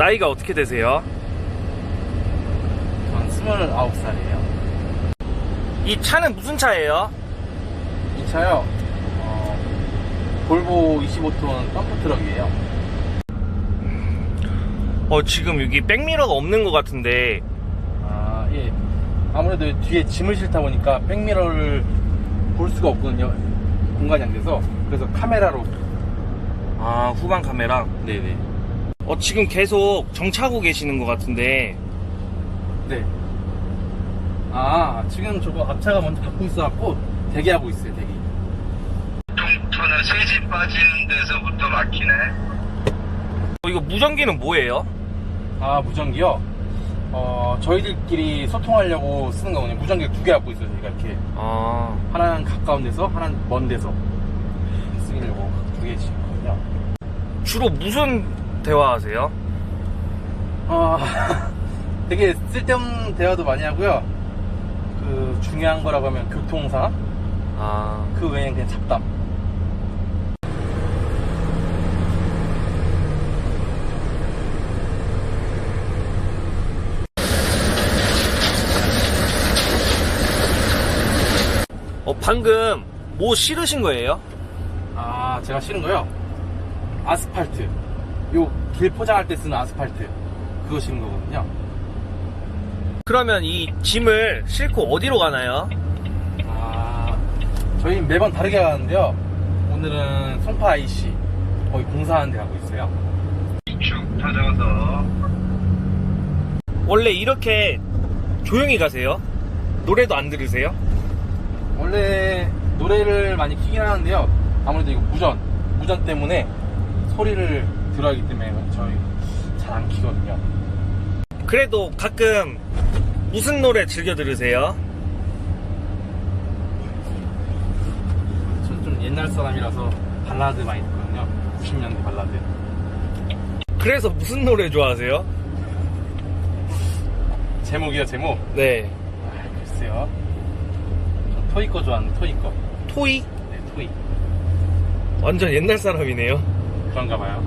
나이가 어떻게 되세요? 전 29살이에요. 이 차는 무슨 차예요? 이 차요, 어, 볼보 25톤 덤프 트럭이에요. 어, 지금 여기 백미러가 없는 것 같은데, 아, 예. 아무래도 뒤에 짐을 싣다 보니까 백미러를 볼 수가 없거든요. 공간이 안 돼서. 그래서 카메라로. 아, 후방 카메라. 네네. 어, 지금 계속 정차하고 계시는 것 같은데, 네. 아, 지금 저거 앞차가 먼저 갖고 있어갖고 대기하고 있어요, 대기. 통터는 세지 빠지는 데서부터 막히네. 어, 이거 무전기는 뭐예요? 아, 무전기요? 어, 저희들끼리 소통하려고 쓰는 거거든요. 무전기 두 개 갖고 있어요, 저희가 이렇게. 아, 하나는 가까운 데서, 하나는 먼 데서 쓰려고 두 개씩 있거든요. 주로 무슨 대화하세요? 어, 되게 쓸데없는 대화도 많이 하고요. 그, 중요한 거라고 하면 교통상황? 아, 그 외에는 그냥 잡담. 어, 방금 뭐 실으신 거예요? 아, 제가 싫은 거요? 아스팔트. 요 길 포장할 때 쓰는 아스팔트. 그거 싫은 거거든요. 그러면 이 짐을 싣고 어디로 가나요? 아, 저희 매번 다르게 가는데요. 오늘은 송파 IC. 거기 공사하는 데 가고 있어요. 쭉 터져서 원래 이렇게 조용히 가세요? 노래도 안 들으세요? 원래 노래를 많이 키긴 하는데요. 아무래도 이거 무전, 무전 때문에 소리를 들어야 하기 때문에 저희 잘 안 키거든요. 그래도 가끔 무슨 노래 즐겨 들으세요? 전좀 옛날 사람이라서 발라드 많이 듣거든요. 90년대 발라드. 그래서 무슨 노래 좋아하세요? 제목이요, 제목. 네. 아, 글쎄요. 저 토이 거 좋아하는데, 토이 거. 토이? 네, 토이. 완전 옛날 사람이네요. 그런가 봐요.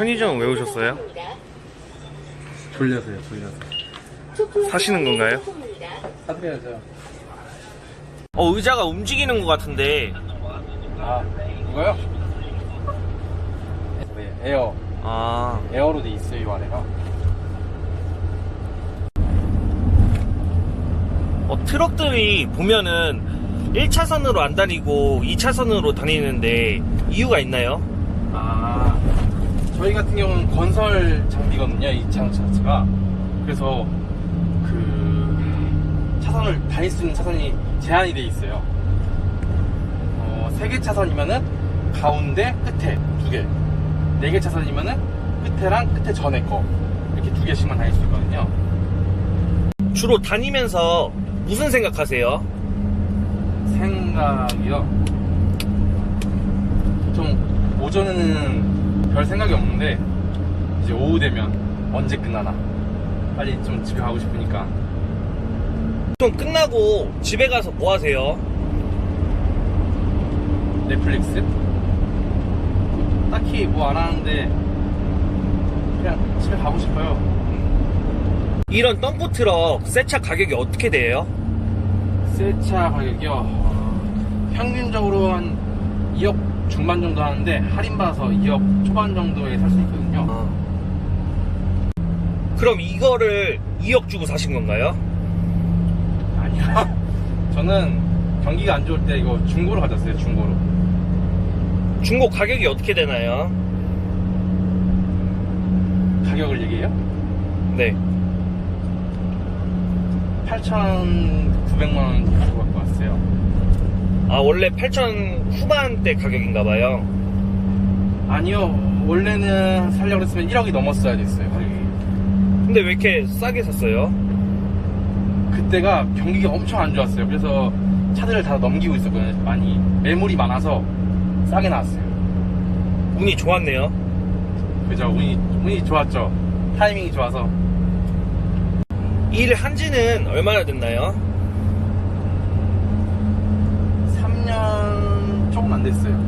편의점 왜 오셨어요? 졸려서요, 졸려서. 사시는 건가요? 사드려야죠. 어, 의자가 움직이는 것 같은데. 아, 이거요? 네, 에어. 아, 에어로 돼 있어요, 이 아래가. 어, 트럭들이 보면은 1차선으로 안 다니고 2차선으로 다니는데 이유가 있나요? 아, 저희 같은 경우는 건설 장비거든요, 이차 자체가. 그래서, 그, 차선을 다닐 수 있는 차선이 제한이 돼 있어요. 어, 3개 차선이면은 가운데, 끝에 두 개. 4개 차선이면은 끝에랑 끝에 전에 거. 이렇게 두 개씩만 다닐 수 있거든요. 주로 다니면서 무슨 생각하세요? 생각이요. 보통 오전에는 별 생각이 없는데 이제 오후 되면 언제 끝나나 빨리 좀 집에 가고 싶으니까 좀 끝나고 집에 가서 뭐 하세요? 넷플릭스 딱히 뭐 안 하는데 그냥 집에 가고 싶어요. 이런 덤프 트럭 새차 가격이 어떻게 돼요? 새차 가격이요. 어, 평균적으로 한 2억 중반 정도 하는데 할인 받아서 2억 초반 정도에 살 수 있거든요. 그럼 이거를 2억 주고 사신 건가요? 아니요. 저는 경기가 안 좋을 때 이거 중고로 가졌어요, 중고로. 중고 가격이 어떻게 되나요? 가격을 얘기해요? 네. 8,900만 원 주고 갖고 왔어요. 아, 원래 8천 후반대 가격인가 봐요. 아니요, 원래는 살려고 했으면 1억이 넘었어야 됐어요, 가격이. 근데 왜 이렇게 싸게 샀어요? 그때가 경기가 엄청 안 좋았어요. 그래서 차들을 다 넘기고 있었거든요, 많이. 매물이 많아서 싸게 나왔어요. 운이 좋았네요. 그죠, 운이, 운이 좋았죠. 타이밍이 좋아서. 일 한지는 얼마나 됐나요? 3년 조금 안 됐어요.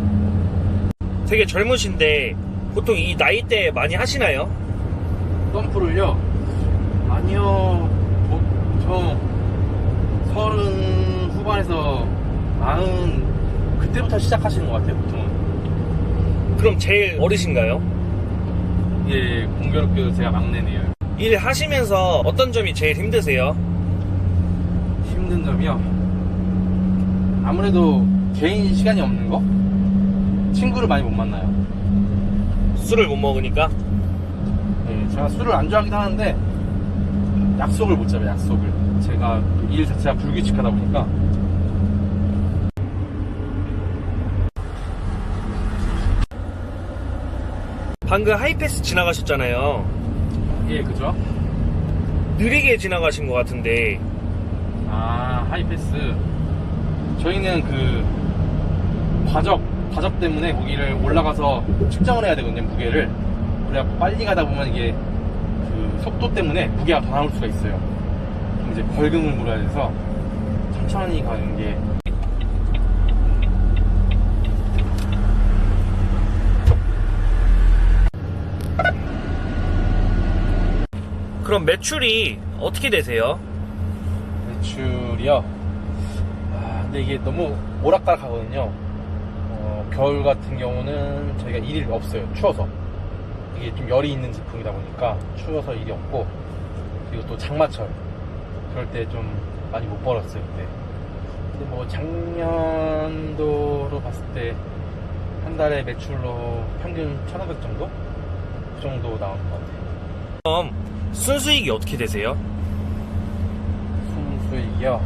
되게 젊으신데 보통 이 나이대 많이 하시나요? 덤프를요? 아니요, 보통 서른 후반에서 마흔 그때부터 시작하시는 것 같아요, 보통은. 그럼 제일 어리신가요? 이게 공교롭게도 제가 막내네요. 일 하시면서 어떤 점이 제일 힘드세요? 힘든 점이요. 아무래도 개인 시간이 없는 거? 친구를 많이 못 만나요. 술을 못 먹으니까? 네, 제가 술을 안 좋아하긴 하는데 약속을 못 잡아요, 약속을. 제가 일 자체가 불규칙하다 보니까 방금 하이패스 지나가셨잖아요. 예, 그죠? 느리게 지나가신 것 같은데 아, 하이패스. 저희는 그 과적, 과적 때문에 거기를 올라가서 측정을 해야 되거든요, 무게를. 그래갖고 빨리 가다 보면 이게 그 속도 때문에 무게가 더 나올 수가 있어요. 이제 벌금을 물어야 돼서 천천히 가는 게 그럼 매출이 어떻게 되세요? 매출이요. 아, 근데 이게 너무 오락가락 하거든요. 어, 겨울 같은 경우는 저희가 일이 없어요. 추워서. 이게 좀 열이 있는 제품이다 보니까 추워서 일이 없고 그리고 또 장마철 그럴 때 좀 많이 못 벌었어요 그때. 근데 뭐 작년도로 봤을 때 한 달에 매출로 평균 1,500 정도? 그 정도 나온 것 같아요. 그럼 순수익이 어떻게 되세요? 순수익이요.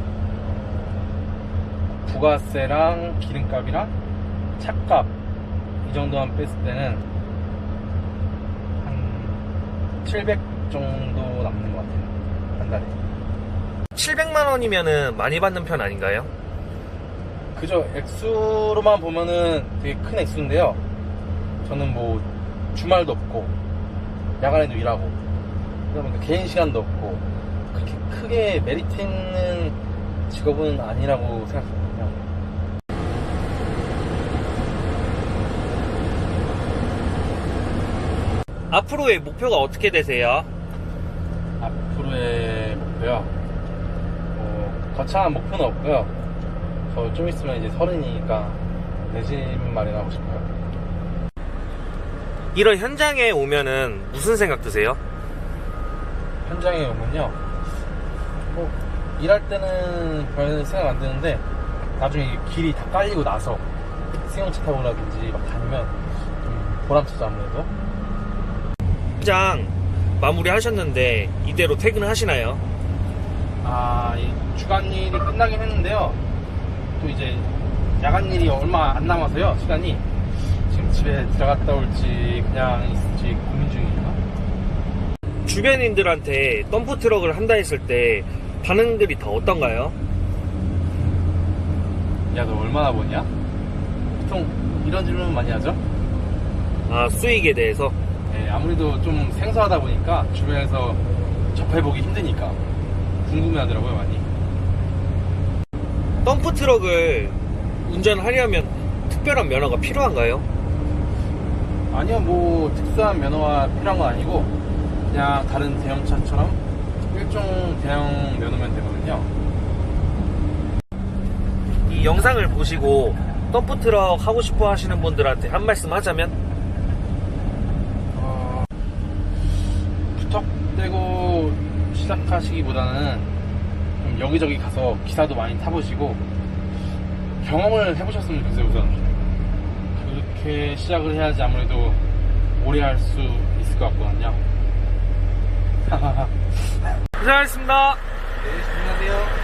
부가세랑 기름값이랑 차값 이 정도만 뺐을 때는 한 700 정도 남는 것 같아요. 한 달에. 700만 원이면은 많이 받는 편 아닌가요? 그저 액수로만 보면은 되게 큰 액수인데요. 저는 뭐 주말도 없고 야간에도 일하고 그러다 보니까 개인 시간도 없고 그렇게 크게 메리트 있는 직업은 아니라고 생각하거든요. 앞으로의 목표가 어떻게 되세요? 앞으로의 목표요. 뭐 거창한 목표는 없고요. 저 좀 있으면 이제 서른이니까 내집 마련하고 싶어요. 이런 현장에 오면은 무슨 생각 드세요? 현장에 오면요. 뭐 일할 때는 별 생각 안 드는데 나중에 길이 다 깔리고 나서 승용차 타고라든지 막 다니면 좀 보람차죠 아무래도. 현장 마무리 하셨는데 이대로 퇴근하시나요? 아, 이 주간 일이 끝나긴 했는데요. 또 이제 야간 일이 얼마 안 남아서요, 시간이. 지금 집에 들어갔다 올지 그냥 있을지 고민 중이에요. 주변인들한테 덤프 트럭을 한다 했을 때 반응들이 다 어떤가요? 야, 너 얼마나 버냐? 보통 이런 질문 많이 하죠? 아 수익에 대해서 네, 아무래도 좀 생소하다 보니까 주변에서 접해보기 힘드니까 궁금해 하더라고요, 많이. 덤프 트럭을 운전하려면 특별한 면허가 필요한가요? 아니요, 뭐, 특수한 면허가 필요한 건 아니고, 그냥 다른 대형차처럼 일종 대형 면허면 되거든요. 이 영상을 보시고 덤프 트럭 하고 싶어 하시는 분들한테 한 말씀 하자면 어, 부탁되고 시작하시기보다는 좀 여기저기 가서 기사도 많이 타보시고 경험을 해보셨으면 좋겠어요 우선. 그렇게 시작을 해야지 아무래도 오래 할 수 있을 것 같거든요. 고생하셨습니다. 네 안녕하세요